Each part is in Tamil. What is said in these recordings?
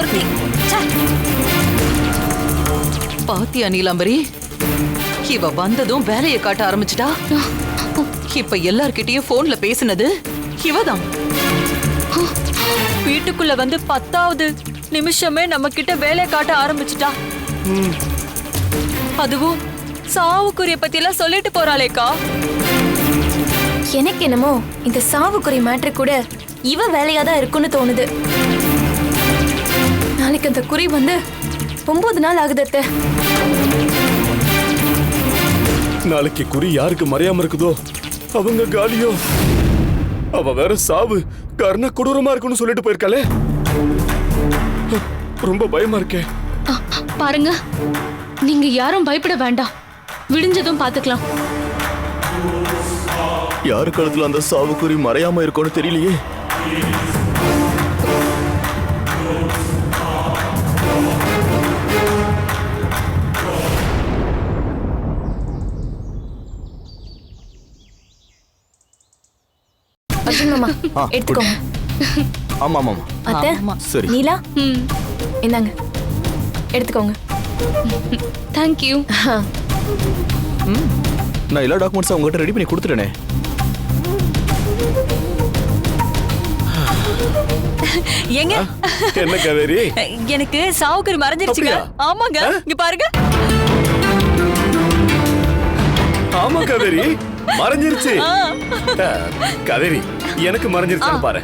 ஒருத்தி பாத்தியா நீலாம்பரி? இவ வந்ததும் வேலையை காட்ட ஆரம்பிச்சுட்டா? இப்ப எல்லார்கிட்டயும் போன்ல பேசினது இவதான். வீட்டுக்குள்ள வந்து பத்தாவது நிமிஷமே நம்ம கிட்ட வேலையை காட்ட ஆரம்பிச்சிட்டா. அதுவும் சாவுக்குரிய பத்தி எல்லாம் சொல்லிட்டு போறாளேக்கா. எனக்கு என்னமோ இந்த சாவுக்குறி மேட்ரு கூட இவ வேலையா தான் இருக்கும்னு தோணுது. நாளைக்கு அந்த குறி வந்து ஒன்பது நாள் ஆகுது அத்தை. நாளைக்கு குறி யாருக்கு மறையாம இருக்குதோ? அவங்க காலியோ? அவ வேற சாவு கர்ண கொடூரமா இருக்குன்னு சொல்லிட்டு போயிருக்காளே. ரொம்ப பயமா இருக்கே. பாருங்க. நீங்க யாரும் பயப்பட வேண்டாம். விடிஞ்சதும் பாத்துக்கலாம். யாரு கழுத்துல அந்த சாவுக்குறி மறையாம இருக்கும்னு தெரியலையே? அர்ஜுன் மாமா ஆ, எடுத்துக்கோங்க. ஆமா ஆமா ஆமா. அத்தை சரி. நீலா? ம். இந்தாங்க. எடுத்துக்கோங்க. தேங்க்யூ நான் எல்லா டாக்குமெண்ட்ஸும் உங்ககிட்ட ரெடி பண்ணி கொடுத்துட்டேனே. எங்க? என்ன காவேரி எனக்கு சாவுக்குறி மறைஞ்சிருச்சுங்க. அப்படியா? ஆமாங்க. இங்க பாருங்க. ஆமா காவேரி மறைஞ்சிருச்சு. காவேரி எனக்கு மறைஞ்சிருச்சுன்னு பாரு.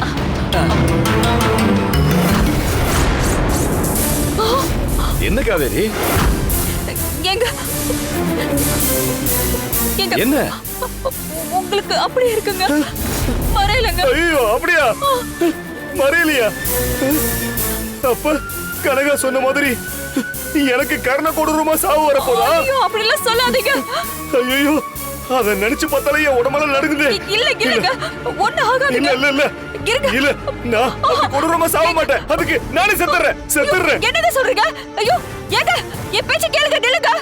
என்ன காவேரி என்ன? உங்களுக்கு அப்படி இருக்குங்க. மறையலங்க. ஐயோ அப்படியா? மறையலையா? அப்ப கனகா சொன்ன மாதிரி எனக்கு கர்ண கொடூரமா சாவு வரப்போதா? ஐயோ அப்படி எல்லாம் சொல்லாதீங்க. ஐயோ அத நினைச்சு பார்த்தாலே என் உடம்பெல்லாம் நடுங்குது. இல்ல இல்லங்க ஒண்ணு இல்ல. ஆகாதுங்க இல்ல இல்ல இருங்க. இல்ல நான் கொடூரமா சாவ மாட்டேன். அதுக்கு நானே செத்துறேன். செத்துறேன். என்னங்க சொல்றீங்க? ஐயோ ஏங்க என் பேச்ச கேளுங்க நில்லுங்க.